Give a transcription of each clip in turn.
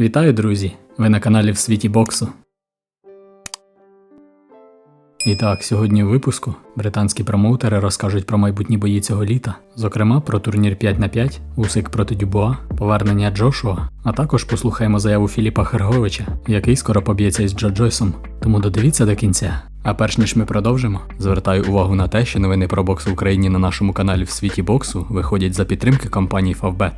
Вітаю, друзі! Ви на каналі в світі боксу. І так, сьогодні у випуску британські промоутери розкажуть про майбутні бої цього літа, зокрема про турнір 5 на 5 Усик проти Дюбуа, повернення Джошуа, а також послухаємо заяву Філіпа Херговича, який скоро поб'ється із Джо Джойсом. Тому додивіться до кінця. А перш ніж ми продовжимо, звертаю увагу на те, що новини про бокс в Україні на нашому каналі в світі боксу виходять за підтримки компанії Favbet.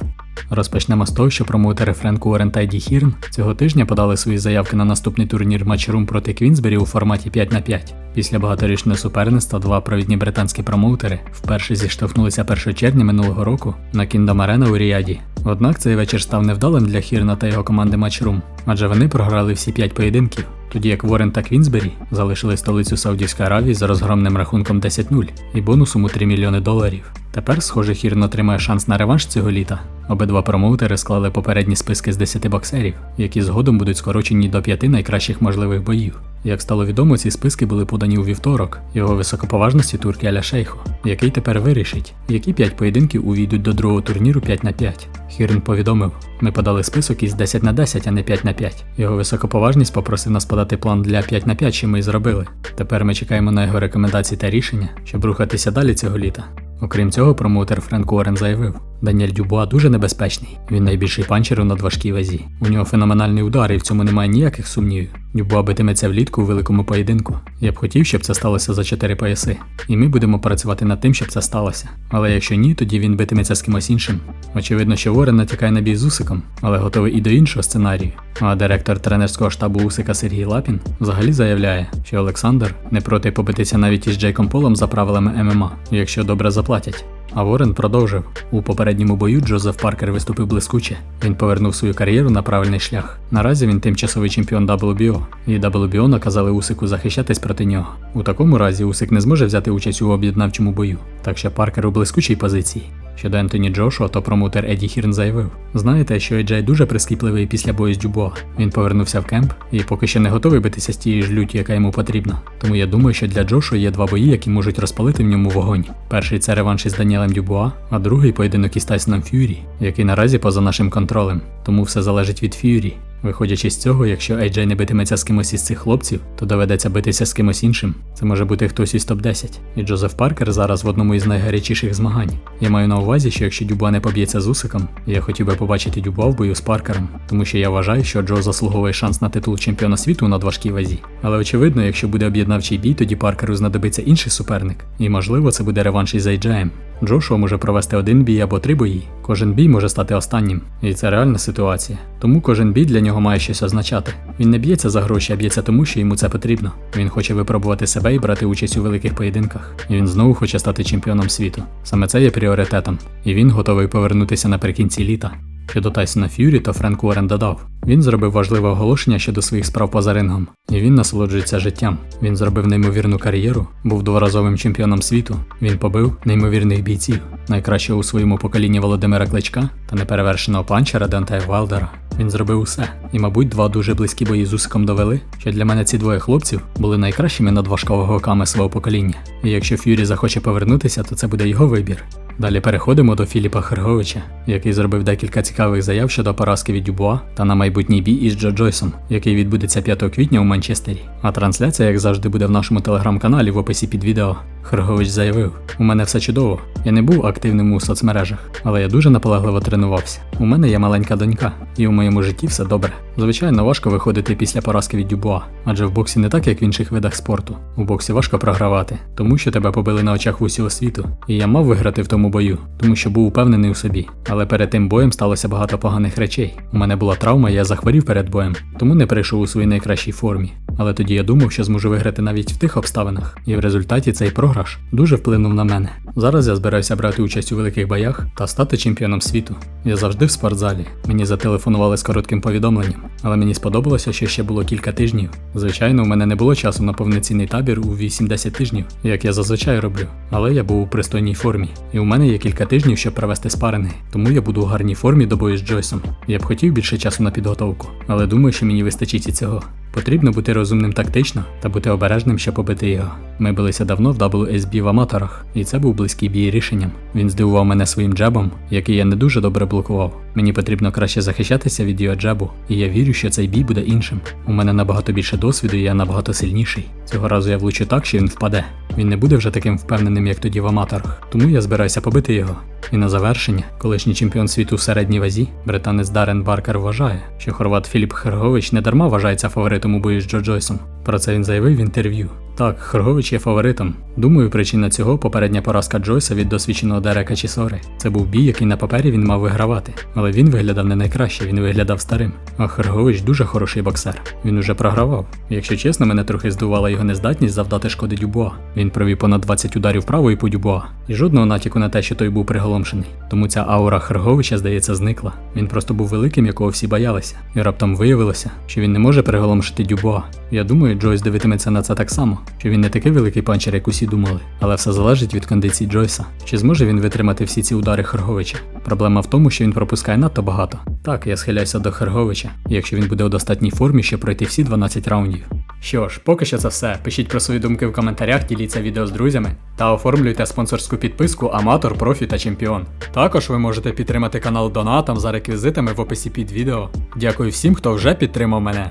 Розпочнемо з того, що промоутери Френку Уоррен та Еді Хірн цього тижня подали свої заявки на наступний турнір матчрум проти Квінсбері у форматі 5 на 5 Після багаторічного суперництва два провідні британські промоутери вперше зіштовхнулися 1 червня минулого року на Кіндом Арена у Ріаді. Однак цей вечір став невдалим для Хірна та його команди матчрум, адже вони програли всі 5 поєдинків, тоді як Ворен та Квінсбері залишили столицю Саудівської Аравії за розгромним рахунком 10-0 і бонусом у 3 мільйони доларів. Тепер, схоже, Хірн отримає шанс на реванш цього літа. Обидва промоутери склали попередні списки з 10 боксерів, які згодом будуть скорочені до 5 найкращих можливих боїв. Як стало відомо, ці списки були подані у вівторок його високоповажності турки Аля Шейхо, який тепер вирішить, які 5 поєдинків увійдуть до другого турніру 5 на 5. Хірн повідомив: ми подали список із 10 на 10, а не 5 на 5. Його високоповажність попросив нас подати план для 5 на 5, що ми й зробили. Тепер ми чекаємо на його рекомендації та рішення, щоб рухатися далі цього літа. Окрім цього, промоутер Френк Уоррен заявив, Даніель Дюбуа дуже небезпечний. Він найбільший панчер у надважкій вазі. У нього феноменальний удар, і в цьому немає ніяких сумнівів. Дюбуа битиметься влітку у великому поєдинку. Я б хотів, щоб це сталося за 4 пояси. І ми будемо працювати над тим, щоб це сталося. Але якщо ні, тоді він битиметься з кимось іншим. Очевидно, що Ворен натякає на бій з Усиком, але готовий і до іншого сценарію. А директор тренерського штабу Усика Сергій Лапін взагалі заявляє, що Олександр не проти побитися навіть із Джейком Полом за правилами ММА, якщо добре заплатять. А Ворен продовжив. У попередньому бою Джозеф Паркер виступив блискуче. Він повернув свою кар'єру на правильний шлях. Наразі він тимчасовий чемпіон WBO, і WBO наказали Усику захищатись проти нього. У такому разі Усик не зможе взяти участь у об'єднавчому бою, так що Паркер у блискучій позиції. Щодо Ентоні Джошуа, то промоутер Еді Хірн заявив: знаєте, що Еджей дуже прискіпливий після бою з Дюбуа. Він повернувся в кемп і поки що не готовий битися з тією ж люті, яка йому потрібна. Тому я думаю, що для Джошуа є два бої, які можуть розпалити в ньому вогонь. Перший це реванш із Даніелем Дюбуа, а другий поєдинок із Тайсоном Ф'юрі, який наразі поза нашим контролем. Тому все залежить від Ф'юрі. Виходячи з цього, якщо AJ не битиметься з кимось із цих хлопців, то доведеться битися з кимось іншим. Це може бути хтось із топ-10. І Джозеф Паркер зараз в одному із найгарячіших змагань. Я маю на увазі, що якщо Дюба не поб'ється з Усиком, я хотів би побачити Дюба в бою з Паркером, тому що я вважаю, що Джо заслуговує шанс на титул чемпіона світу на важкій вазі. Але очевидно, якщо буде об'єднавчий бій, тоді Паркеру знадобиться інший суперник, і можливо це буде реванш із AJ. Джошуа може провести один бій або три бої. Кожен бій може стати останнім, і це реальна ситуація. Тому кожен бій для нього має щось означати. Він не б'ється за гроші, а б'ється тому, що йому це потрібно. Він хоче випробувати себе і брати участь у великих поєдинках. І він знову хоче стати чемпіоном світу. Саме це є пріоритетом, і він готовий повернутися наприкінці літа. Щодо Тайсона Ф'юрі, то Френк Уоррен додав. Він зробив важливе оголошення щодо своїх справ поза рингом, і він насолоджується життям. Він зробив неймовірну кар'єру, був дворазовим чемпіоном світу. Він побив неймовірних бійців, найкращого у своєму поколінні Володимира Кличка та неперевершеного панчера Дентея Валдера. Він зробив усе. І, мабуть, два дуже близькі бої з Усиком довели, що для мене ці двоє хлопців були найкращими надважкового свого покоління. І якщо Ф'юрі захоче повернутися, то це буде його вибір. Далі переходимо до Філіпа Херговича, який зробив декілька цікавих заяв щодо поразки від Дюбуа та на майбутній бій із Джо Джойсом, який відбудеться 5 квітня у Манчестері. А трансляція, як завжди, буде в нашому телеграм-каналі в описі під відео. Хергович заявив: У мене все чудово. Я не був активним у соцмережах, але я дуже наполегливо тренувався. У мене є маленька донька, і у моєму житті все добре. Звичайно, важко виходити після поразки від Дюбуа, адже в боксі не так, як в інших видах спорту. У боксі важко програвати, тому що тебе побили на очах усього світу. І я мав виграти в тому бою, тому що був упевнений у собі. Але перед тим боєм сталося багато поганих речей. У мене була травма, і я захворів перед боєм, тому не прийшов у своїй найкращій формі. Але тоді я думав, що зможу виграти навіть в тих обставинах, і в результаті цей програш дуже вплинув на мене. Зараз я збираюся брати участь у великих боях та стати чемпіоном світу. Я завжди в спортзалі. Мені зателефонували з коротким повідомленням, але мені сподобалося, що ще було кілька тижнів. Звичайно, у мене не було часу на повноцінний табір у 8-10 тижнів, як я зазвичай роблю. Але я був у пристойній формі, і у мене є кілька тижнів, щоб провести спаринги, тому я буду у гарній формі до бою з Джойсом. Я б хотів більше часу на підготовку, але думаю, що мені вистачить і цього. Потрібно бути розумним тактично та бути обережним, щоб побити його. Ми билися давно в WSB в аматорах, і це був близький бій рішенням. Він здивував мене своїм джебом, який я не дуже добре блокував. Мені потрібно краще захищатися від його джебу, і я вірю, що цей бій буде іншим. У мене набагато більше досвіду, і я набагато сильніший. Цього разу я влучу так, що він впаде. Він не буде вже таким впевненим, як тоді в аматорах. Тому я збираюся побити його. І на завершення, колишній чемпіон світу в середній вазі, британець Дарен Баркер вважає, що хорват Філіп Хергович не дарма вважається фаворитом у бою з Джо Джойсом. Про це він заявив в інтерв'ю. Так, Хергович є фаворитом. Думаю, причина цього попередня поразка Джойса від досвідченого Дерека Чісори. Це був бій, який на папері він мав вигравати. Але він виглядав не найкраще, він виглядав старим. А Хергович дуже хороший боксер. Він уже програвав. Якщо чесно, мене трохи здивувала його нездатність завдати шкоди Дюбуа. Він провів понад 20 ударів правою по Дюбуа. І жодного натяку на те, що той був приголомшений. Тому ця аура Херговича, здається, зникла. Він просто був великим, якого всі боялися. І раптом виявилося, що він не може приголомшити Дюбуа. Я думаю, Джойс дивитиметься на це так само, що він не такий великий панчер, як усі думали. Але все залежить від кондиції Джойса. Чи зможе він витримати всі ці удари Херговича? Проблема в тому, що він пропускає надто багато. Так, я схиляюся до Херговича, якщо він буде у достатній формі, щоб пройти всі 12 раундів. Що ж, поки що це все. Пишіть про свої думки в коментарях, діліться відео з друзями та оформлюйте спонсорську підписку Аматор, Профі та Чемпіон. Також ви можете підтримати канал донатом за реквізитами в описі під відео. Дякую всім, хто вже підтримав мене.